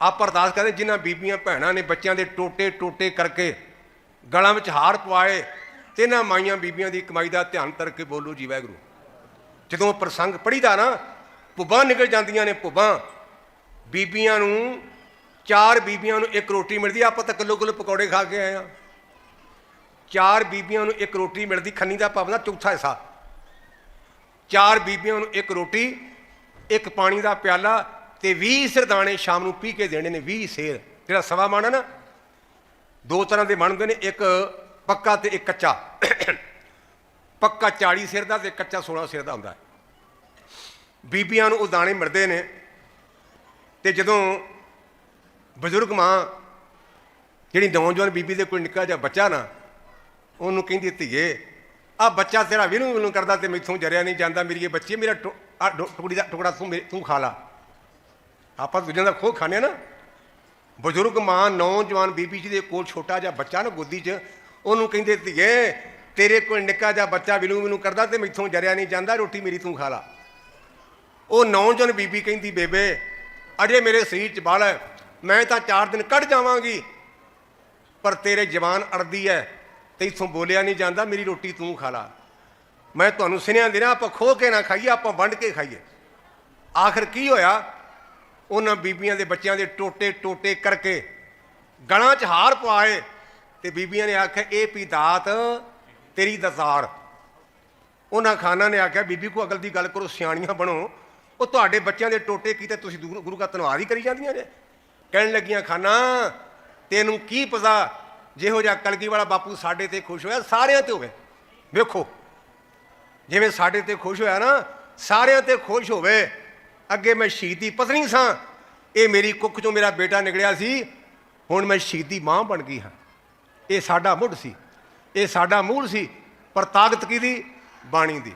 ਆਪ ਅਰਦਾਸ ਕਰਦੇ ਜਿਨ੍ਹਾਂ ਬੀਬੀਆਂ ਭੈਣਾਂ ਨੇ ਬੱਚਿਆਂ ਦੇ ਟੋਟੇ ਟੋਟੇ ਕਰਕੇ ਗਲਾਂ ਵਿੱਚ ਹਾਰ ਪਵਾਏ ਤੇ ਇਹਨਾਂ ਮਾਈਆਂ ਬੀਬੀਆਂ ਦੀ ਕਮਾਈ ਦਾ ਧਿਆਨ ਧਰ ਕੇ ਬੋਲੋ ਜੀ ਵਾਹਿਗੁਰੂ। ਜਦੋਂ ਪ੍ਰਸੰਗ ਪੜੀਦਾ ਨਾ ਪੁੱਬਾਂ ਨਿਕਲ ਜਾਂਦੀਆਂ ਨੇ ਪੁੱਬਾਂ ਬੀਬੀਆਂ ਨੂੰ, ਚਾਰ ਬੀਬੀਆਂ ਨੂੰ ਇੱਕ ਰੋਟੀ ਮਿਲਦੀ, ਆਪਾਂ ਤਾਂ ਕਿਲੋ ਕਿਲੋ ਪਕੌੜੇ ਖਾ ਕੇ ਆਏ ਆ ਚਾਰ ਬੀਬੀਆਂ ਨੂੰ ਇੱਕ ਰੋਟੀ ਮਿਲਦੀ, ਖੰਨੀ ਦਾ ਪਾਵਨਾ ਚੌਥਾ ਹਿੱਸਾ। ਚਾਰ ਬੀਬੀਆਂ ਨੂੰ ਇੱਕ ਰੋਟੀ, ਇੱਕ ਪਾਣੀ ਦਾ ਪਿਆਲਾ ਤੇ 20 ਸਰਦਾਣੇ ਸ਼ਾਮ ਨੂੰ ਪੀ ਕੇ ਦੇਣੇ ਨੇ 20 ਸੇਰ। ਜਿਹੜਾ ਸਵਾ ਮਣ ਹੈ ਨਾ, ਦੋ ਤਰ੍ਹਾਂ ਦੇ ਬਣਦੇ ਨੇ, ਇੱਕ ਪੱਕਾ ਤੇ ਇੱਕ ਕੱਚਾ। ਪੱਕਾ 40 ਸਿਰ ਦਾ ਤੇ ਕੱਚਾ 16 ਸਿਰ ਦਾ ਹੁੰਦਾ ਬੀਬੀਆਂ ਨੂੰ ਉਹ ਦਾਣੇ ਮਿਲਦੇ ਨੇ ਤੇ ਜਦੋਂ ਬਜ਼ੁਰਗ ਮਾਂ, ਜਿਹੜੀ ਨੌਜਵਾਨ ਬੀਬੀ ਦੇ ਕੋਈ ਨਿੱਕਾ ਜਿਹਾ ਬੱਚਾ ਨਾ, ਉਹਨੂੰ ਕਹਿੰਦੀ ਧੀਏ ਆ ਬੱਚਾ ਤੇਰਾ ਵਿਨੂੰ ਵਿਨੂੰ ਕਰਦਾ ਤੇ ਮੈਥੋਂ ਜਰਿਆ ਨਹੀਂ ਜਾਂਦਾ, ਮੇਰੀ ਇਹ ਬੱਚੀ ਮੇਰਾ ਟੁ- ਟੁਕੜੀ ਦਾ ਟੁਕੜਾ ਤੂੰ ਮੇਰੇ- ਤੂੰ ਖਾ ਲਾ। ਆਪਾਂ ਦੂਜਿਆਂ ਦਾ ਖੋ ਖਾਣੇ ਆ ਨਾ। ਬਜ਼ੁਰਗ ਮਾਂ, ਨੌਜਵਾਨ ਬੀਬੀ ਜੀ ਦੇ ਕੋਲ ਛੋਟਾ ਜਿਹਾ ਬੱਚਾ ਨਾ ਗੋਦੀ 'ਚ, ਉਹਨੂੰ ਕਹਿੰਦੇ, ਧੀਏ, ਤੇਰੇ ਕੋਲ ਨਿੱਕਾ ਜਿਹਾ ਬੱਚਾ ਵਿਨੂੰ ਵਿਨੂੰ ਕਰਦਾ ਤੇ ਮੈਥੋਂ ਜਰਿਆ ਨਹੀਂ ਜਾਂਦਾ, ਰੋਟੀ ਮੇਰੀ ਤੂੰ ਖਾ ਲਾ। ਉਹ ਨੌਜਵਾਨ ਬੀਬੀ ਕਹਿੰਦੀ, ਬੇਬੇ, ਅਜੇ ਮੇਰੇ ਸਰੀਰ 'ਚ ਬਲ ਹੈ, ਮੈਂ ਤਾਂ ਚਾਰ ਦਿਨ ਕੱਢ ਜਾਵਾਂਗੀ, ਪਰ ਤੇਰੇ ਜਵਾਨ ਅੜਦੀ ਹੈ, ਤੇ ਇਥੋਂ ਬੋਲਿਆ ਨਹੀਂ ਜਾਂਦਾ, ਮੇਰੀ ਰੋਟੀ ਤੂੰ ਖਾ ਲਾ। ਮੈਂ ਤੁਹਾਨੂੰ ਸੁਨੇਹਾ ਦੇਣਾ, ਆਪਾਂ ਖੋ ਕੇ ਨਾ ਖਾਈਏ, ਆਪਾਂ ਵੰਡ ਕੇ ਖਾਈਏ। ਆਖਰ ਕੀ ਹੋਇਆ? ਉਹਨਾਂ ਬੀਬੀਆਂ ਦੇ ਬੱਚਿਆਂ ਦੇ ਟੋਟੇ ਟੋਟੇ ਕਰਕੇ ਗਲਾਂ 'ਚ ਹਾਰ ਪਵਾਏ ਤੇ ਬੀਬੀਆਂ ਨੇ ਆਖਿਆ, ਇਹ ਪੀ ਦਾਤ, ਤੇਰੀ ਦਸਾਰ ਉਹਨਾਂ ਖਾਨਾ ਨੇ ਆਖਿਆ, ਬੀਬੀ ਕੋ ਅਗਲ ਦੀ ਗੱਲ ਕਰੋ, ਸਿਆਣੀਆਂ ਬਣੋ। ਉਹ ਤੁਹਾਡੇ ਬੱਚਿਆਂ ਦੇ ਟੋਟੇ ਕੀਤੇ ਤੁਸੀਂ ਗੁਰੂ ਗੁਰੂ ਦਾ ਧੰਨਵਾਦ ਹੀ ਕਰੀ ਜਾਂਦੀਆਂ ਜੇ ਕਹਿਣ ਲੱਗੀਆਂ, ਖਾਨਾ, ਤੈਨੂੰ ਕੀ ਪਤਾ ਜਿਹੋ ਜਿਹਾ ਕਲਗੀ ਵਾਲਾ ਬਾਪੂ ਸਾਡੇ ਤੇ ਖੁਸ਼ ਹੋਇਆ? ਸਾਰਿਆਂ ਤੇ ਹੋਵੇ। ਵੇਖੋ, ਜਿਵੇਂ ਸਾਡੇ ਤੇ ਖੁਸ਼ ਹੋਇਆ ਨਾ, ਸਾਰਿਆਂ ਤੇ ਖੁਸ਼ ਹੋਵੇ। ਅੱਗੇ ਮੈਂ ਸ਼ਹੀਦੀ ਪਤਨੀ ਸਾਂ। ਇਹ ਮੇਰੀ ਕੁੱਖ ਚੋਂ ਮੇਰਾ ਬੇਟਾ ਨਿਕਲਿਆ ਸੀ। ਹੁਣ ਮੈਂ ਸ਼ਹੀਦੀ ਮਾਂ ਬਣ ਗਈ ਹਾਂ। ਇਹ ਸਾਡਾ ਮੁੱਢ ਸੀ। ਇਹ ਸਾਡਾ ਮੂਲ ਸੀ। ਪਰ ਤਾਕਤ ਕੀ ਦੀ ਬਾਣੀ ਦੀ।